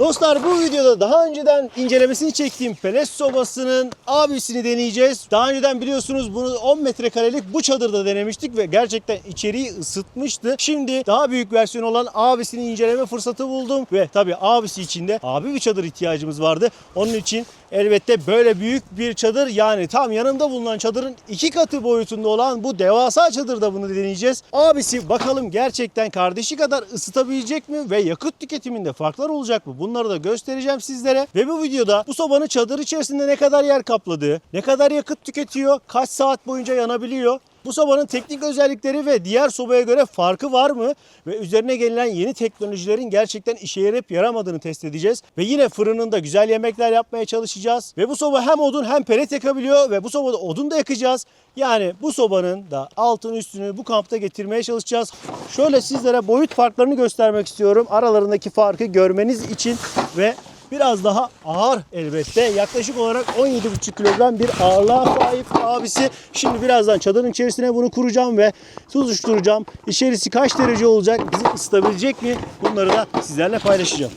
Dostlar bu videoda daha önceden incelemesini çektiğim pelet sobasının abisini deneyeceğiz. Daha önceden biliyorsunuz bunu 10 metrekarelik bu çadırda denemiştik ve gerçekten içeriği ısıtmıştı. Şimdi daha büyük versiyon olan abisini inceleme fırsatı buldum ve tabii abisi için de abi bir çadır ihtiyacımız vardı. Onun için elbette böyle büyük bir çadır yani tam yanımda bulunan çadırın iki katı boyutunda olan bu devasa çadırda bunu deneyeceğiz. Abisi bakalım gerçekten kardeşi kadar ısıtabilecek mi ve yakıt tüketiminde farklar olacak mı? Bunları da göstereceğim sizlere. Ve bu videoda bu sobanın çadır içerisinde ne kadar yer kapladığı, ne kadar yakıt tüketiyor, kaç saat boyunca yanabiliyor, bu sobanın teknik özellikleri ve diğer sobaya göre farkı var mı? Ve üzerine gelinen yeni teknolojilerin gerçekten işe yarayıp yaramadığını test edeceğiz. Ve yine fırınında güzel yemekler yapmaya çalışacağız. Ve bu soba hem odun hem pelet yakabiliyor ve bu sobada odun da yakacağız. Yani bu sobanın da altını üstünü bu kampta getirmeye çalışacağız. Şöyle sizlere boyut farklarını göstermek istiyorum. Aralarındaki farkı görmeniz için ve biraz daha ağır elbette. Yaklaşık olarak 17,5 kilogram bir ağırlığa sahip abisi. Şimdi birazdan çadırın içerisine bunu kuracağım ve tutuşturacağım. İçerisi kaç derece olacak, bizi ısıtabilecek mi? Bunları da sizlerle paylaşacağım.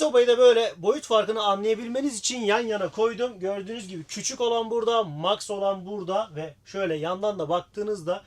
Sobayı da böyle boyut farkını anlayabilmeniz için yan yana koydum. Gördüğünüz gibi küçük olan burada, max olan burada ve şöyle yandan da baktığınızda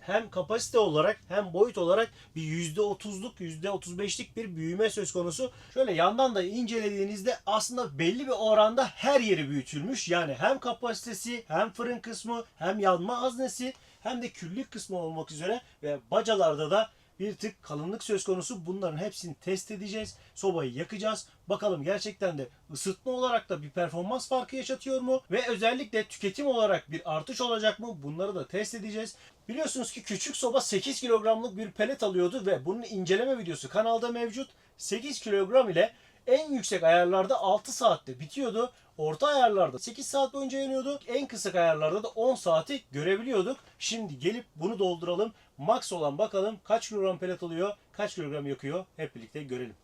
hem kapasite olarak hem boyut olarak bir %30'luk %35'lik bir büyüme söz konusu. Şöyle yandan da incelediğinizde aslında belli bir oranda her yeri büyütülmüş. Yani hem kapasitesi hem fırın kısmı hem yanma haznesi hem de küllük kısmı olmak üzere ve bacalarda da bir tık kalınlık söz konusu. Bunların hepsini test edeceğiz. Sobayı yakacağız. Bakalım gerçekten de ısıtma olarak da bir performans farkı yaşatıyor mu? Ve özellikle tüketim olarak bir artış olacak mı? Bunları da test edeceğiz. Biliyorsunuz ki küçük soba 8 kilogramlık bir pelet alıyordu ve bunun inceleme videosu kanalda mevcut. 8 kilogram ile en yüksek ayarlarda 6 saatte bitiyordu. Orta ayarlarda 8 saat boyunca yanıyordu. En kısık ayarlarda da 10 saati görebiliyorduk. Şimdi gelip bunu dolduralım. Max olan bakalım kaç kilogram pelet alıyor, kaç kilogram yakıyor. Hep birlikte görelim.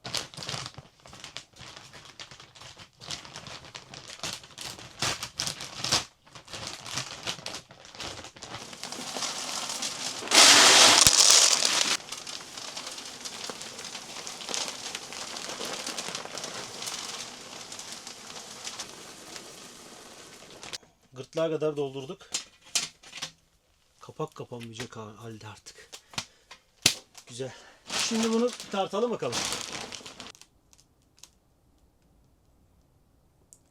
Gırtlağa kadar doldurduk. Kapak kapanmayacak halde artık. Güzel. Şimdi bunu tartalım bakalım.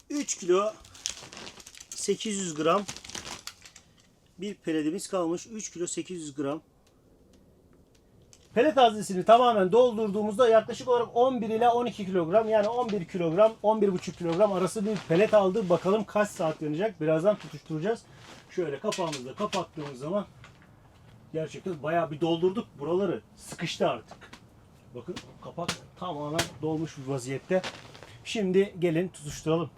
3 kilo 800 gram bir peletimiz kalmış. 3 kilo 800 gram. Pelet haznesini tamamen doldurduğumuzda yaklaşık olarak 11 ile 12 kilogram yani 11 kilogram 11,5 kilogram arası bir pelet aldı. Bakalım kaç saat yanacak. Birazdan tutuşturacağız. Şöyle kapağımızı da kapattığımız zaman gerçekten bayağı bir doldurduk. Buraları sıkıştı artık. Bakın kapak tamamen dolmuş bir vaziyette. Şimdi gelin tutuşturalım.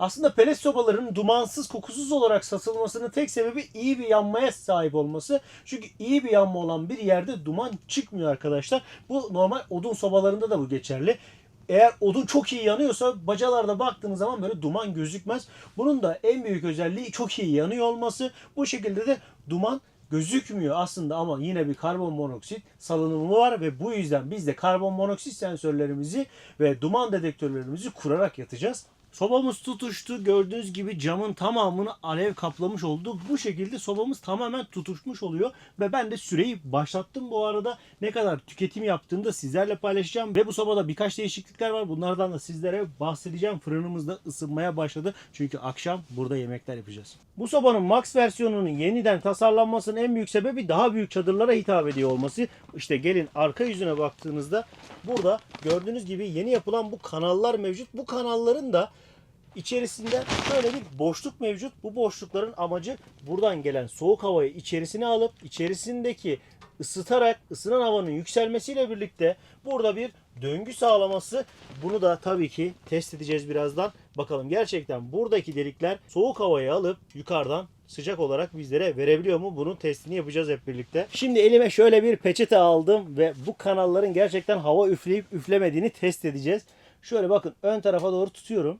Aslında pelet sobaların dumansız, kokusuz olarak satılmasının tek sebebi iyi bir yanmaya sahip olması. Çünkü iyi bir yanma olan bir yerde duman çıkmıyor arkadaşlar. Bu normal odun sobalarında da bu geçerli. Eğer odun çok iyi yanıyorsa bacalarda baktığınız zaman böyle duman gözükmez. Bunun da en büyük özelliği çok iyi yanıyor olması. Bu şekilde de duman gözükmüyor aslında ama yine bir karbon monoksit salınımı var ve bu yüzden biz de karbon monoksit sensörlerimizi ve duman dedektörlerimizi kurarak yatacağız. Sobamız tutuştu. Gördüğünüz gibi camın tamamını alev kaplamış oldu. Bu şekilde sobamız tamamen tutuşmuş oluyor. Ve ben de süreyi başlattım bu arada. Ne kadar tüketim yaptığını da sizlerle paylaşacağım. Ve bu sobada birkaç değişiklikler var. Bunlardan da sizlere bahsedeceğim. Fırınımız da ısınmaya başladı. Çünkü akşam burada yemekler yapacağız. Bu sobanın Max versiyonunun yeniden tasarlanmasının en büyük sebebi daha büyük çadırlara hitap ediyor olması. İşte gelin arka yüzüne baktığınızda burada gördüğünüz gibi yeni yapılan bu kanallar mevcut. Bu kanalların da İçerisinde şöyle bir boşluk mevcut. Bu boşlukların amacı buradan gelen soğuk havayı içerisine alıp içerisindeki ısıtarak ısınan havanın yükselmesiyle birlikte burada bir döngü sağlaması. Bunu da tabii ki test edeceğiz birazdan. Bakalım gerçekten buradaki delikler soğuk havayı alıp yukarıdan sıcak olarak bizlere verebiliyor mu? Bunun testini yapacağız hep birlikte. Şimdi elime şöyle bir peçete aldım ve bu kanalların gerçekten hava üfleyip üflemediğini test edeceğiz. Şöyle bakın ön tarafa doğru tutuyorum.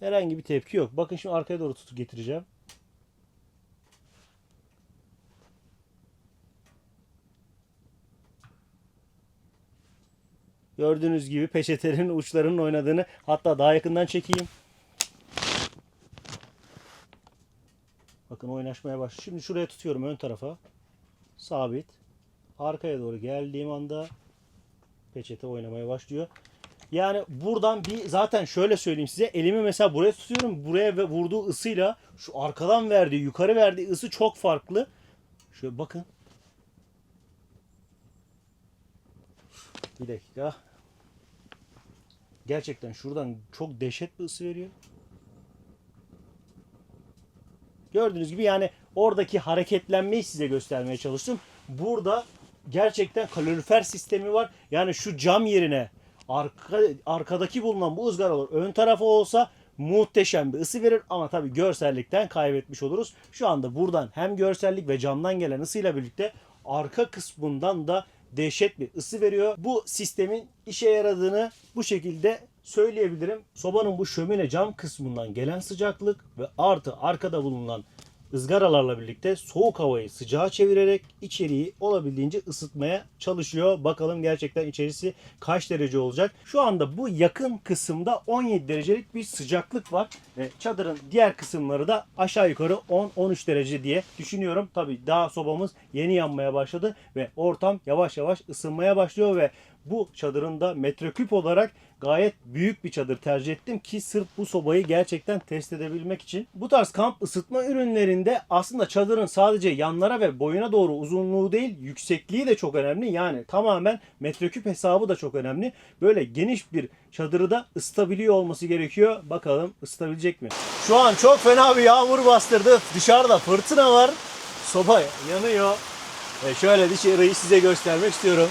Herhangi bir tepki yok. Bakın şimdi arkaya doğru tutup getireceğim. Gördüğünüz gibi peçetenin uçlarının oynadığını hatta daha yakından çekeyim. Bakın oynaşmaya başlıyor. Şimdi şuraya tutuyorum ön tarafa. Sabit. Arkaya doğru geldiğim anda peçete oynamaya başlıyor. Yani buradan bir zaten şöyle söyleyeyim size elimi mesela buraya tutuyorum. Buraya ve vurduğu ısıyla şu arkadan verdiği yukarı verdiği ısı çok farklı. Şöyle bakın. Bir dakika. Gerçekten şuradan çok dehşet bir ısı veriyor. Gördüğünüz gibi yani oradaki hareketlenmeyi size göstermeye çalıştım. Burada gerçekten kalorifer sistemi var. Yani şu cam yerine arka, arkadaki bulunan bu ızgaralar ön tarafa olsa muhteşem bir ısı verir ama tabii görsellikten kaybetmiş oluruz. Şu anda buradan hem görsellik ve camdan gelen ısıyla birlikte arka kısmından da dehşet bir ısı veriyor. Bu sistemin işe yaradığını bu şekilde söyleyebilirim. Sobanın bu şömine cam kısmından gelen sıcaklık ve artı arkada bulunan ızgaralarla birlikte soğuk havayı sıcağa çevirerek içeriği olabildiğince ısıtmaya çalışıyor. Bakalım gerçekten içerisi kaç derece olacak. Şu anda bu yakın kısımda 17 derecelik bir sıcaklık var. Ve çadırın diğer kısımları da aşağı yukarı 10-13 derece diye düşünüyorum. Tabi daha sobamız yeni yanmaya başladı ve ortam yavaş yavaş ısınmaya başlıyor ve bu çadırın da metreküp olarak gayet büyük bir çadır tercih ettim ki sırf bu sobayı gerçekten test edebilmek için. Bu tarz kamp ısıtma ürünlerinde aslında çadırın sadece yanlara ve boyuna doğru uzunluğu değil yüksekliği de çok önemli. Yani tamamen metreküp hesabı da çok önemli. Böyle geniş bir çadırı da ısıtabiliyor olması gerekiyor. Bakalım ısıtabilecek mi? Şu an çok fena bir yağmur bastırdı. Dışarıda fırtına var. Soba yanıyor. E şöyle dışarıyı size göstermek istiyorum.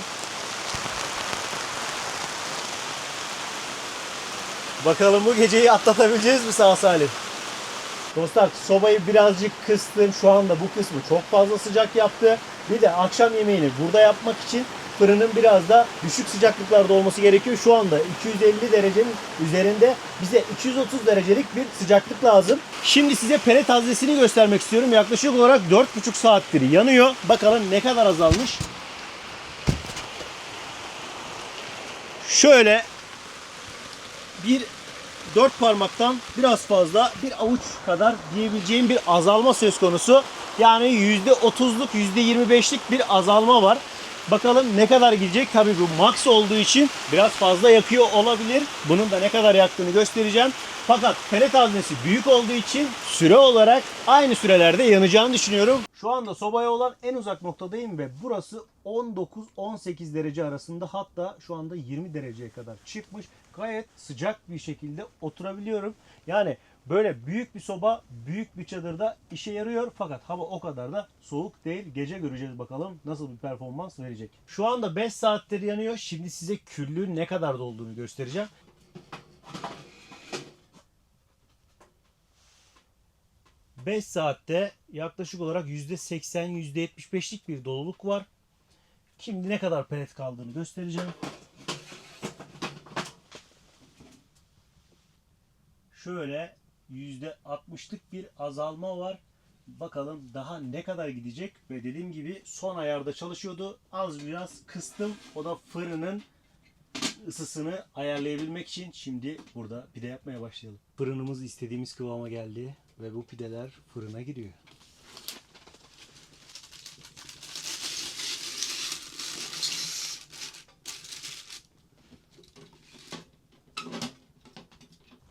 Bakalım bu geceyi atlatabileceğiz mi sağ salim? Dostlar sobayı birazcık kıstım. Şu anda bu kısmı çok fazla sıcak yaptı. Bir de akşam yemeğini burada yapmak için fırının biraz da düşük sıcaklıklarda olması gerekiyor. Şu anda 250 derecenin üzerinde bize 230 derecelik bir sıcaklık lazım. Şimdi size pelet haznesini göstermek istiyorum. Yaklaşık olarak 4,5 saattir yanıyor. Bakalım ne kadar azalmış. Şöyle bir dört parmaktan biraz fazla bir avuç kadar diyebileceğim bir azalma söz konusu. Yani %30'luk %25'lik bir azalma var. Bakalım ne kadar gidecek. Tabii bu max olduğu için biraz fazla yakıyor olabilir. Bunun da ne kadar yaktığını göstereceğim. Fakat pelet haznesi büyük olduğu için süre olarak aynı sürelerde yanacağını düşünüyorum. Şu anda sobaya olan en uzak noktadayım ve burası 19-18 derece arasında hatta şu anda 20 dereceye kadar çıkmış. Gayet sıcak bir şekilde oturabiliyorum. Yani böyle büyük bir soba, büyük bir çadırda işe yarıyor fakat hava o kadar da soğuk değil. Gece göreceğiz bakalım nasıl bir performans verecek. Şu anda 5 saattir yanıyor. Şimdi size küllüğün ne kadar dolduğunu göstereceğim. Beş saatte yaklaşık olarak %80, %75'lik bir doluluk var. Şimdi ne kadar pelet kaldığını göstereceğim. Şöyle %60'lık bir azalma var. Bakalım daha ne kadar gidecek ve dediğim gibi son ayarda çalışıyordu. Az biraz kıstım. O da fırının ısısını ayarlayabilmek için şimdi burada pide yapmaya başlayalım. Fırınımız istediğimiz kıvama geldi ve bu pideler fırına giriyor.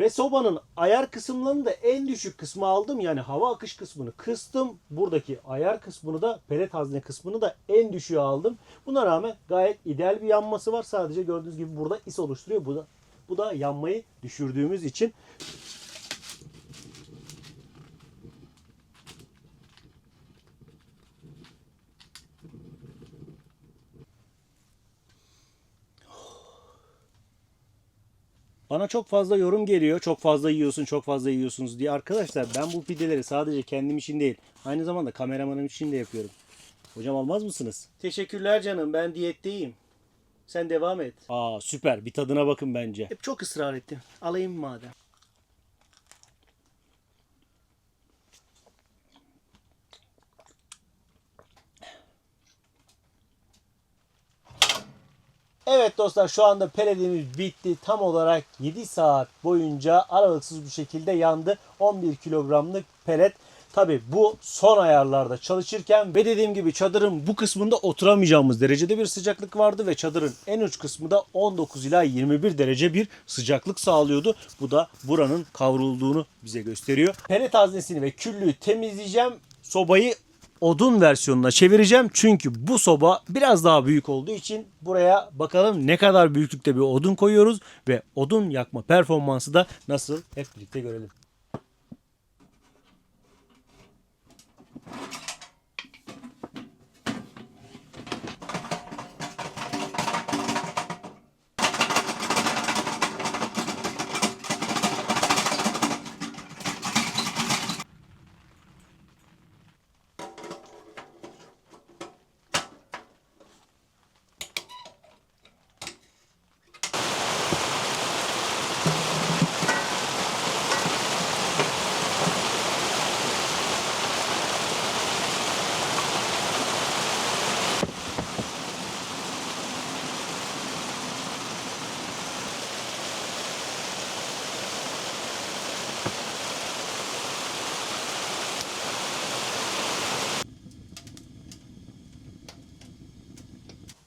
Ve sobanın ayar kısımlarını da en düşük kısmı aldım. Yani hava akış kısmını kıstım. Buradaki ayar kısmını da pelet hazne kısmını da en düşüğe aldım. Buna rağmen gayet ideal bir yanması var. Sadece gördüğünüz gibi burada is oluşturuyor. Bu da Bu da yanmayı düşürdüğümüz için. Bana çok fazla yorum geliyor. Çok fazla yiyorsun, çok fazla yiyorsunuz diye. Arkadaşlar ben bu pideleri sadece kendim için değil, aynı zamanda kameramanım için de yapıyorum. Hocam almaz mısınız? Teşekkürler canım. Ben diyetteyim. Sen devam et. Aa süper. Bir tadına bakın bence. Hep çok ısrar ettim. Alayım madem. Evet dostlar şu anda pelediğimiz bitti. Tam olarak 7 saat boyunca aralıksız bir şekilde yandı. 11 kilogramlık pelet. Tabi bu son ayarlarda çalışırken ve dediğim gibi çadırın bu kısmında oturamayacağımız derecede bir sıcaklık vardı ve çadırın en uç kısmı da 19 ila 21 derece bir sıcaklık sağlıyordu. Bu da buranın kavrulduğunu bize gösteriyor. Pelet haznesini ve küllüğü temizleyeceğim. Sobayı odun versiyonuna çevireceğim. Çünkü bu soba biraz daha büyük olduğu için buraya bakalım ne kadar büyüklükte bir odun koyuyoruz ve odun yakma performansı da nasıl hep birlikte görelim.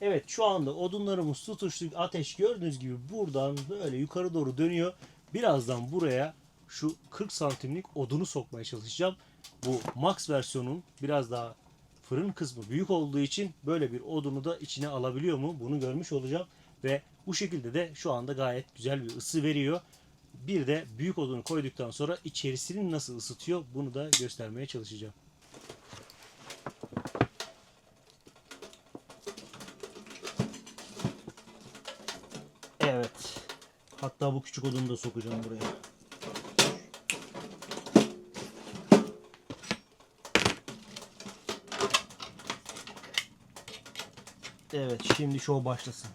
Evet şu anda odunlarımız tutuştu. Ateş gördüğünüz gibi buradan böyle yukarı doğru dönüyor. Birazdan buraya şu 40 santimlik odunu sokmaya çalışacağım. Bu max versiyonun biraz daha fırın kısmı büyük olduğu için böyle bir odunu da içine alabiliyor mu bunu görmüş olacağım. Ve bu şekilde de şu anda gayet güzel bir ısı veriyor. Bir de büyük odunu koyduktan sonra içerisini nasıl ısıtıyor bunu da göstermeye çalışacağım. Evet. Hatta bu küçük odunu da sokacağım buraya. Evet, şimdi şov başlasın.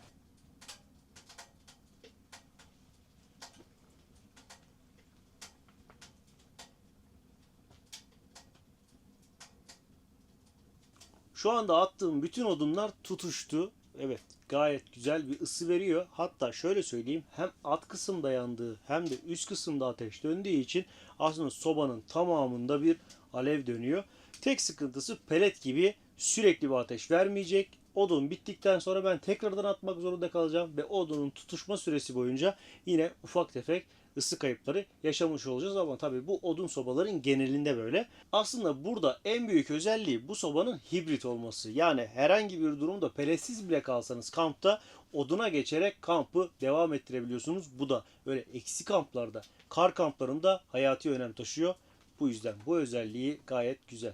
Şu anda attığım bütün odunlar tutuştu. Evet gayet güzel bir ısı veriyor. Hatta şöyle söyleyeyim hem alt kısımda yandığı hem de üst kısımda ateş döndüğü için aslında sobanın tamamında bir alev dönüyor. Tek sıkıntısı pelet gibi sürekli bir ateş vermeyecek. Odun bittikten sonra ben tekrardan atmak zorunda kalacağım ve odunun tutuşma süresi boyunca yine ufak tefek ısı kayıpları yaşamış olacağız ama tabii bu odun sobaların genelinde böyle. Aslında burada en büyük özelliği bu sobanın hibrit olması. Yani herhangi bir durumda peletsiz bile kalsanız kampta oduna geçerek kampı devam ettirebiliyorsunuz. Bu da böyle eksi kamplarda, kar kamplarında hayati önem taşıyor. Bu yüzden bu özelliği gayet güzel.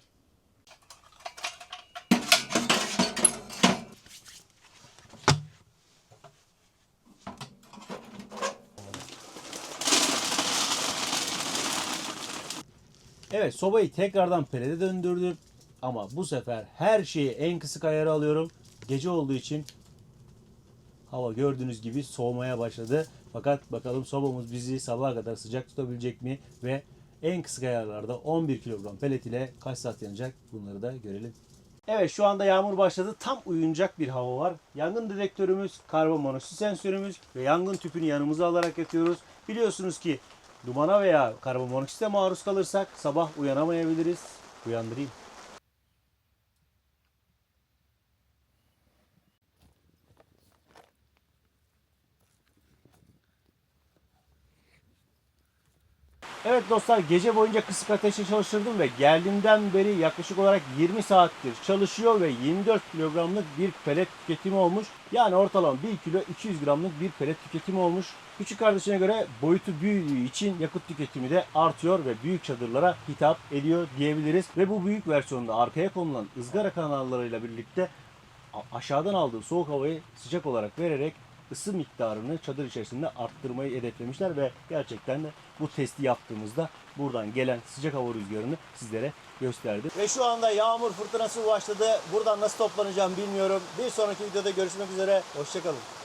Evet sobayı tekrardan pelete döndürdüm. Ama bu sefer her şeyi en kısık ayarı alıyorum. Gece olduğu için hava gördüğünüz gibi soğumaya başladı. Fakat bakalım sobamız bizi sabaha kadar sıcak tutabilecek mi? Ve en kısık ayarlarda 11 kilogram pelet ile kaç saat yanacak bunları da görelim. Evet şu anda yağmur başladı. Tam uyuyacak bir hava var. Yangın dedektörümüz, karbon monoksit sensörümüz ve yangın tüpünü yanımıza alarak yatıyoruz. Biliyorsunuz ki dumana veya karbon monoksite maruz kalırsak sabah uyanamayabiliriz. Uyandırayım. Dostlar gece boyunca kısık ateşte çalıştırdım ve geldiğimden beri yaklaşık olarak 20 saattir çalışıyor ve 24 kilogramlık bir pelet tüketimi olmuş. Yani ortalama 1 kilo 200 gramlık bir pelet tüketimi olmuş. Küçük kardeşine göre boyutu büyüdüğü için yakıt tüketimi de artıyor ve büyük çadırlara hitap ediyor diyebiliriz. Ve bu büyük versiyonda arkaya konulan ızgara kanallarıyla birlikte aşağıdan aldığı soğuk havayı sıcak olarak vererek ısı miktarını çadır içerisinde arttırmayı hedeflemişler ve gerçekten de bu testi yaptığımızda buradan gelen sıcak hava rüzgarını sizlere gösterdi. Ve şu anda yağmur fırtınası başladı. Buradan nasıl toplanacağım bilmiyorum. Bir sonraki videoda görüşmek üzere. Hoşçakalın.